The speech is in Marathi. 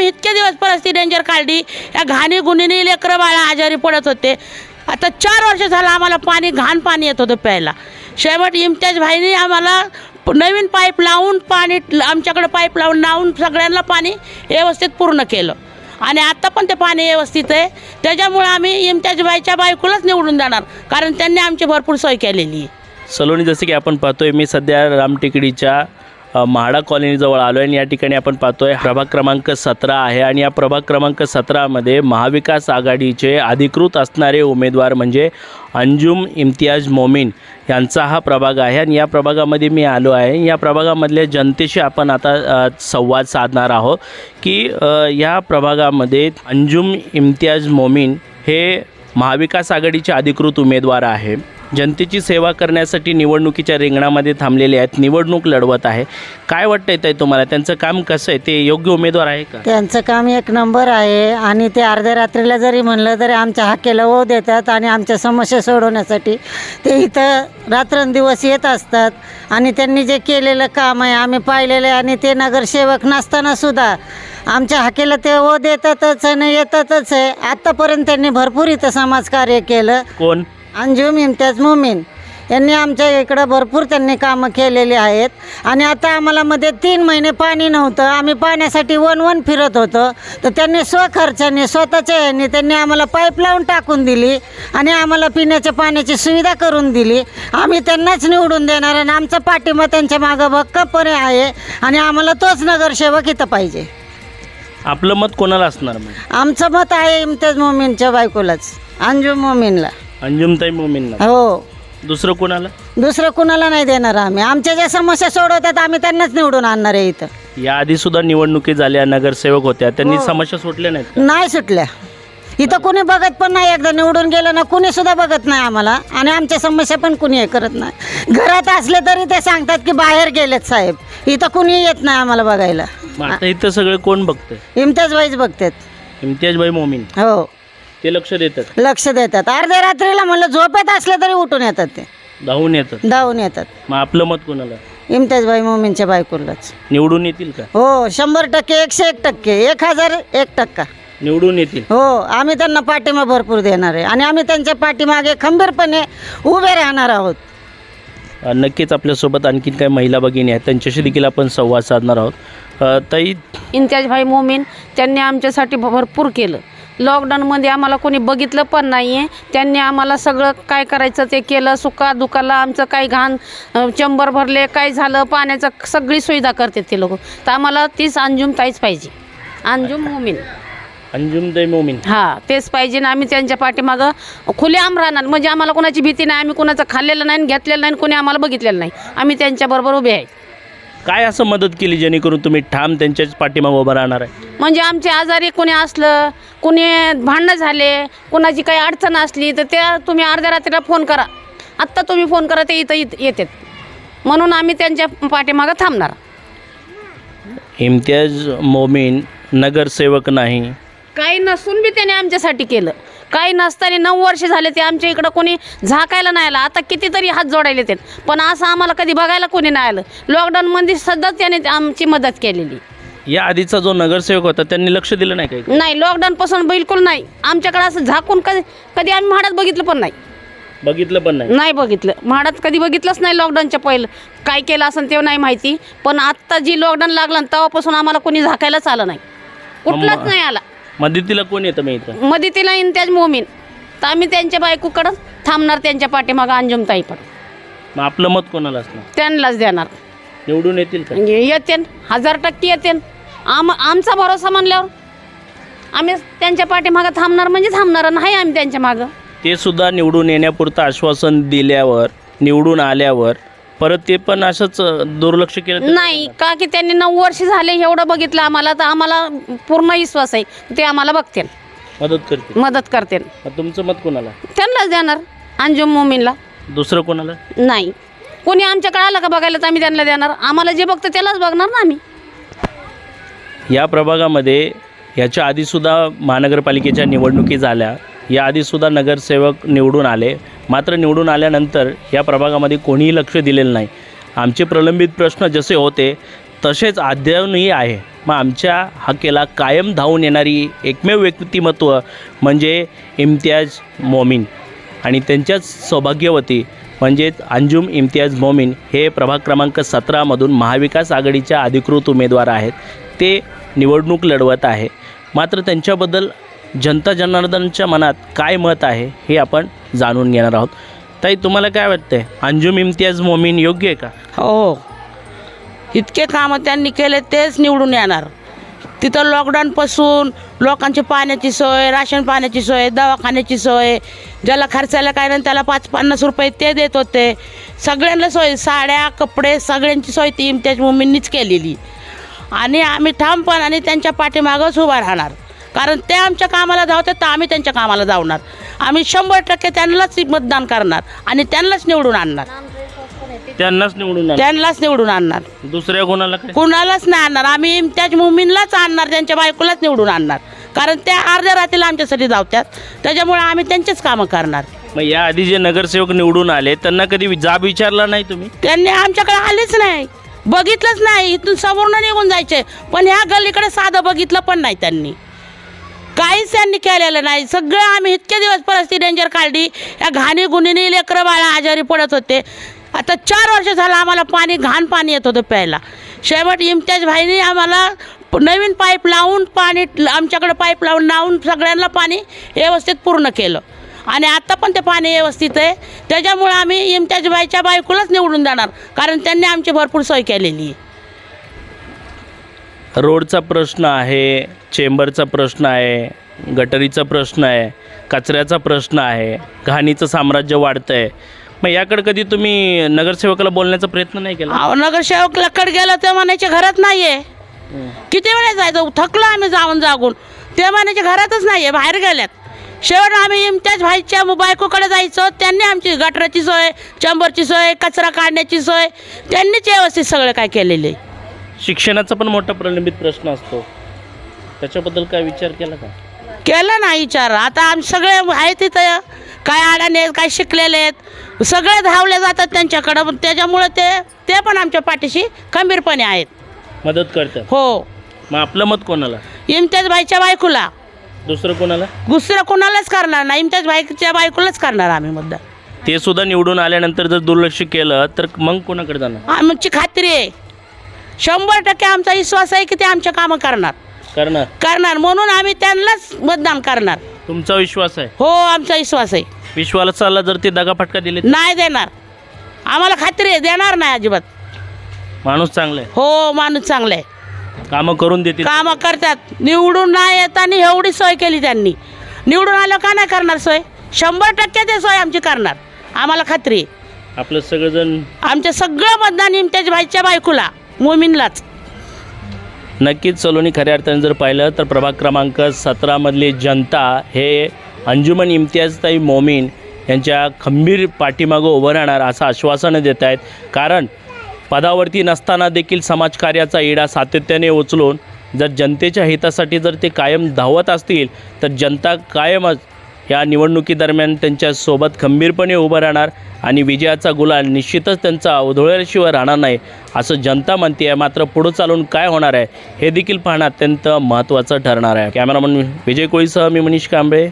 आम्ही इतके दिवस परिस्थिती डेंजर काढली. या घाणी गुन्हेने लेकरं बाळा आजारी पडत होते. आता चार वर्ष झालं आम्हाला पाणी घाण पाणी येत होतं प्यायला. शेवट इम्तियाज भाईने आम्हाला नवीन पाईप लावून पाणी आमच्याकडे पाईप लावून लावून सगळ्यांना पाणी व्यवस्थित पूर्ण केलं. आणि आत्ता पण ते पाणी व्यवस्थित आहे. त्याच्यामुळं आम्ही इम्तियाज भाईच्या बायकोलाच निवडून जाणार कारण त्यांनी आमची भरपूर सोय केलेली आहे. सलोनी जसं की आपण पाहतोय मी सध्या रामटेकडीच्या म्हाडा कॉलनीजवळ आलो आहे आणि या ठिकाणी आपण पाहतोय प्रभाग क्रमांक सतरा आहे आणि या प्रभाग क्रमांक सतरामध्ये महाविकास आघाडीचे अधिकृत असणारे उमेदवार म्हणजे अंजुम इम्तियाज मोमीन यांचा हा प्रभाग आहे आणि या प्रभागामध्ये मी आलो आहे. या प्रभागामधल्या जनतेशी आपण आता संवाद साधणार आहोत की या प्रभागामध्ये अंजुम इम्तियाज मोमीन हे महाविकास आघाडीचे अधिकृत उमेदवार आहे. जनतेची सेवा करण्यासाठी निवडणुकीच्या रिंगणामध्ये थांबलेले आहेत. निवडणूक लढवत आहे. काय वाटतंय ताई तुम्हाला? त्यांचं काम कसं आहे? ते योग्य उमेदवार आहे का? त्यांचं काम एक नंबर आहे आणि ते अर्ध्या रात्रीला जरी म्हणलं तरी आमच्या हाकेला ओ देतात आणि आमच्या समस्या सोडवण्यासाठी ते इथं रात्रंदिवस येत असतात आणि त्यांनी जे केलेलं काम आहे आम्ही पाहिलेलं आहे आणि ते नगरसेवक नसताना सुद्धा आमच्या हाकेला ते ओ देतातच आणि येतातच आहे. आत्तापर्यंत त्यांनी भरपूर इथं समाजकार्य केलं. कोण? अंजुम इम्तियाज मोमीन यांनी आमच्या इकडं भरपूर त्यांनी कामं केलेली आहेत. आणि आता आम्हाला मध्ये तीन महिने पाणी नव्हतं. आम्ही पाण्यासाठी वन वन फिरत होतो. तर त्यांनी स्वखर्चाने स्वतःच्या ह्याने त्यांनी आम्हाला पाईप लावून टाकून दिली आणि आम्हाला पिण्याच्या पाण्याची सुविधा करून दिली. आम्ही त्यांनाच निवडून देणार आणि आमचा पाठिंबा त्यांच्या मागं भक्कमपणे आहे आणि आम्हाला तोच नगरसेवक इथं पाहिजे. आपलं मत कोणाला असणार आमचं मत आहे इम्तियाज मोमीनच्या बायकोलाच अंजुम मोमीनला. अंजुमताई मोमीनला हो. दुसरं कोणाला? दुसरं कुणाला नाही देणार आम्ही. आमच्या ज्या समस्या सोडवतात आम्ही त्यांनाच निवडून आणणार आहे इथं. याआधी सुद्धा निवडणुकी झाल्या नगरसेवक होत्या. त्यांनी हो. समस्या सुटल्या नाहीत का? नाही सुटल्या. इथं कुणी बघत पण नाही एकदा निवडून गेलं ना कुणी सुद्धा बघत नाही आम्हाला. आणि आमच्या समस्या पण कुणी हे करत नाही. घरात असले तरी ते सांगतात की बाहेर गेलेत साहेब. इथं कुणी येत नाही आम्हाला बघायला. मग आता इथं सगळं कोण बघतंय? इम्तियाज वाईज बघतात. इम्तियाजभाई मोमीन. हो. ते लक्ष देतात. लक्ष देतात. अर्ध्या रात्रीला म्हणलं झोपेत असले तरी उठून येतात ते. धावून येतात. धावून येतात. मग आपलं मत कोणाला? इम्तियाजबाई मोमीनच्या बायकोलाच. निवडून येतील का? हो शंभर टक्के एकशे एक टक्के एक हजार एक टक्का. निवडून येतील. हो आम्ही त्यांना पाठिंबा भरपूर देणार आहे. आणि आम्ही त्यांच्या पाठीमागे खंबीरपणे उभे राहणार आहोत. अ, नक्कीच आपल्यासोबत आणखीन काही महिला भगिनी आहेत. त्यांच्याशी देखील आपण संवाद साधणार आहोत. अ, ताई इम्तियाज भाई मोमीन त्यांनी आमच्यासाठी भ- भरपूर केलं. लॉकडाऊनमध्ये आम्हाला कोणी बघितलं पण नाही आहे त्यांनी आम्हाला सगळं काय करायचं ते केलं. सुका दुखाला आमचं काही घाण चंबर भरले काय झालं पाण्याचं सगळी सुविधा करते ते लोक. तर आम्हाला तीच अंजुम ताईच पाहिजे. अंजुम मोमीन. अंजुमताई मोमीन. हां तेच पाहिजे ना. आम्ही त्यांच्या पाठीमागं खुलेआम राहणार. म्हणजे आम्हाला कोणाची भीती नाही. आम्ही कोणाचं खाल्लेलं नाही घेतलेलं नाही कोणी आम्हाला बघितलेलं नाही. आम्ही त्यांच्याबरोबर उभे आहे. काय असं मदत केली जेणेकरून तुम्ही ठाम त्यांच्याच पाठीमागे उभं राहणार आहे? म्हणजे आमचे आजारी कोणी असलं कोणी भांडणं झाले कोणाची काही अडचण असली तर त्या तुम्ही अर्ध्या रात्रीला फोन करा. आत्ता तुम्ही फोन करा ते इथं इथं येतात. म्हणून आम्ही त्यांच्या पाठीमागं थांबणार. इम्तियाज मोमीन नगरसेवक नाही. काही नसून बी त्याने आमच्यासाठी केलं. काही नसताना नऊ वर्ष झाले ते आमच्या इकडं कोणी झाकायला नाही आलं. आता कितीतरी हात जोडायले ते पण असं आम्हाला कधी बघायला कोणी नाही आलं. लॉकडाऊनमध्ये सतत त्याने आमची मदत केलेली. या आधीचा जो नगरसेवक होता त्यांनी लक्ष दिलं नाही काही नाही लॉकडाऊनपासून बिलकुल नाही. आमच्याकडे असं झाकून कधी कधी आम्ही म्हाडात बघितलं पण नाही. बघितलं पण नाही. नाही बघितलं. म्हाडात कधी बघितलंच नाही लॉकडाऊनच्या पहिलं. काय केलं असेल ते नाही माहिती. पण आत्ता जी लॉकडाऊन लागलं ना तेव्हापासून आम्हाला कोणी झाकायलाच आलं नाही. कुठलाच नाही आला. मदतीला कोण येतं मी इथं? मध्ये तिला इंत्याज मोमीन. तर आम्ही त्यांच्या बायकोकडं थांबणार त्यांच्या पाठीमागं अंजुमताई पण मग आपलं मत कोणाला असणार? त्यांनाच देणार. निवडून येतील का? येते हजार टक्के येते आम आमचा भरोसा म्हणल्यावर आम्ही त्यांच्या पाठीमागं थांबणार म्हणजे थांबणार नाही आम्ही त्यांच्या मागं. ते सुद्धा निवडून येण्यापुरतं आश्वासन दिल्यावर निवडून आल्यावर परत ते पण असंच दुर्लक्ष केलं तर- नाही का की त्यांनी नऊ वर्ष झाले एवढं बघितलं आम्हाला तर आम्हाला पूर्ण विश्वास आहे ते आम्हाला बघतील. मदत करते मदत करतील. मग तुमचं मत कोणाला? त्यांनाच देणार अंजुम मोमीनला. दुसरं कोणाला? नाही. कोणी आमच्याकडे आलं का बघायला तर आम्ही त्यांना देणार. आम्हाला जे बघतं त्यालाच बघणार ना आम्ही. या प्रभागामध्ये याच्या आधीसुद्धा महानगरपालिकेच्या निवडणुकी झाल्या. या आधीसुद्धा नगरसेवक निवडून आले. मात्र निवडून आल्यानंतर या प्रभागामध्ये कोणीही लक्ष दिलेलं नाही. आमचे प्रलंबित प्रश्न जसे होते तसेच अध्ययनही आहे. मग आमच्या हकेला कायम धावून येणारी एकमेव व्यक्तिमत्व म्हणजे इम्तियाज मोमीन आणि त्यांच्याच सौभाग्यवती म्हणजेच अंजुम इम्तियाज मोमीन हे प्रभाग क्रमांक सतरामधून महाविकास आघाडीच्या अधिकृत उमेदवार आहेत. ते निवडणूक लढवत आहे. मात्र त्यांच्याबद्दल जनता जनार्दनच्या मनात काय मत आहे हे आपण जाणून घेणार आहोत. ताई तुम्हाला काय वाटतंय? अंजुम इम्तियाज मोमीन योग्य आहे का? हो. इतके कामं त्यांनी केले तेच निवडून येणार. तिथं लॉकडाऊनपासून लोकांची पाण्याची सोय राशन पाण्याची सोय दवाखान्याची सोय ज्याला खर्चायला काय नाही त्याला पाच पन्नास रुपये ते देत होते. सगळ्यांना सोय साड्या कपडे सगळ्यांची सोय ती इम्तियाज मुमींनीच केलेली. आणि आम्ही ठामपणाने त्यांच्या पाठीमागंच उभा राहणार. कारण ते आमच्या कामाला धावतात तर आम्ही त्यांच्या कामाला धावणार आम्ही शंभर टक्के त्यांनाच मतदान करणार आणि त्यांनाच निवडून आणणार. त्यांनाच निवडून आणा. त्यांनाच निवडून आणणार. दुसऱ्या कोणाला काय? कुणालाच नाही आणणार. आम्ही इम्तियाज मुमीनलाच आणणार त्यांच्या बायकोलाच निवडून आणणार. कारण त्या अर्ध्या रात्रीला आमच्यासाठी धावतात त्याच्यामुळे आम्ही त्यांचेच कामं करणार. मग या आधी जे नगरसेवक निवडून आले त्यांना कधी जाब विचारला नाही तुम्ही? त्यांनी आमच्याकडे आलेच नाही. बघितलंच नाही. इथून समोरनं निघून जायचे. पण ह्या गल्लीकडे साधं बघितलं पण नाही त्यांनी. काहीच त्यांनी केलेलं नाही. सगळं आम्ही इतके दिवस परिस्थिती डेंजर काढली. या घाणी गुन्हेनी लेकरं बाळा आजारी पडत होते. आता चार वर्ष झालं आम्हाला पाणी घाण पाणी येत होतं प्यायला. शेवट इम्तियाज भाईनी आम्हाला नवीन पाईप लावून पाणी आमच्याकडे पाईप लावून लावून सगळ्यांना पाणी व्यवस्थित पूर्ण केलं. आणि आत्ता पण ते पाणी व्यवस्थित आहे. त्याच्यामुळं आम्ही इम्तियाज बाईच्या बायकोलाच निवडून जाणार कारण त्यांनी आमची भरपूर सोय केलेली आहे. रोडचा प्रश्न आहे चेंबरचा प्रश्न आहे गटरीचा प्रश्न आहे कचऱ्याचा प्रश्न आहे घाणीचं साम्राज्य वाढतं आहे मग याकडे कधी तुम्ही नगरसेवकाला बोलण्याचा प्रयत्न नाही केला? अहो, नगरसेवक लकड गेलं ते म्हणायचे घरात नाही आहे किती वेळेस जायचं थकलो आम्ही जाऊन जागून. ते म्हणायचे घरातच नाही आहे बाहेर गेल्यात. शेवट आम्ही इमत्याज भाईच्या बायकोकडे जायचो. त्यांनी आमची गटराची सोय चंबरची सोय कचरा काढण्याची सोय त्यांनीच व्यवस्थित सगळं काय केलेलं. आहे शिक्षणाचा पण मोठा प्रलंबित प्रश्न असतो. त्याच्याबद्दल काय विचार केला का? केलं ना विचार. आता आम सगळे आहेत तिथं. काय अडाणी आहेत काय शिकलेले आहेत. सगळे धावले जातात त्यांच्याकडं. पण त्याच्यामुळं ते ते पण आमच्या पाठीशी खंबीरपणे आहेत. मदत करतात. हो. मग आपलं मत कोणाला? इम्तियाज भाईच्या बायकोला. दुसरं कोणाला? दुसरं कोणालाच करणार नाही. इम्तियाज भाईच्या बायकोलाच करणार आम्ही मुद्दा. ते सुद्धा निवडून आल्यानंतर जर दुर्लक्ष केलं तर मग कोणाकडे जाणार? आमची खात्री आहे. शंभर टक्के आमचा विश्वास आहे की ते आमच्या कामं करणार. करणार. करणार. म्हणून आम्ही त्यांनाच मतदान करणार. तुमचा विश्वास आहे? हो आमचा विश्वास आहे. विश्वासाला जर ते दगाफटका दिले नाही देणार. आम्हाला खात्री आहे देणार नाही अजिबात. माणूस चांगला आहे. हो माणूस चांगला आहे. कामं करून देतील. कामं करतात. निवडून नाही येताना एवढी सोय केली त्यांनी. निवडून आलं का नाही करणार सोय? शंभर टक्के ते सोय आमची करणार. आम्हाला खात्री आहे. आपलं सगळेजण आमचं सगळं मतदान इम्तियाज भाईच्या बायकोला. मोमीनलाच नक्कीच सलोनी खऱ्या अर्थाने जर पाहिलं तर प्रभाग क्रमांक सतरामधली जनता हे अंजुमन इम्तियाजताई मोमीन यांच्या खंबीर पाठीमागं उभं राहणार असं आश्वासनं देत आहेत. कारण पदावरती नसताना देखील समाजकार्याचा इडा सातत्याने उचलून जर जनतेच्या हितासाठी जर ते कायम धावत असतील तर जनता कायमच या निवडणुकीदरम्यान त्यांच्यासोबत खंबीरपणे उभं राहणार आणि विजयाचा गुलाल निश्चितच त्यांचा अवधोळ्याशिवाय राहणार नाही असं जनता म्हणते आहे. मात्र पुढं चालून काय होणार आहे हे देखील पाहणं अत्यंत महत्त्वाचं ठरणार आहे. कॅमेरामन विजय कोळीसह मी मनीष कांबळे.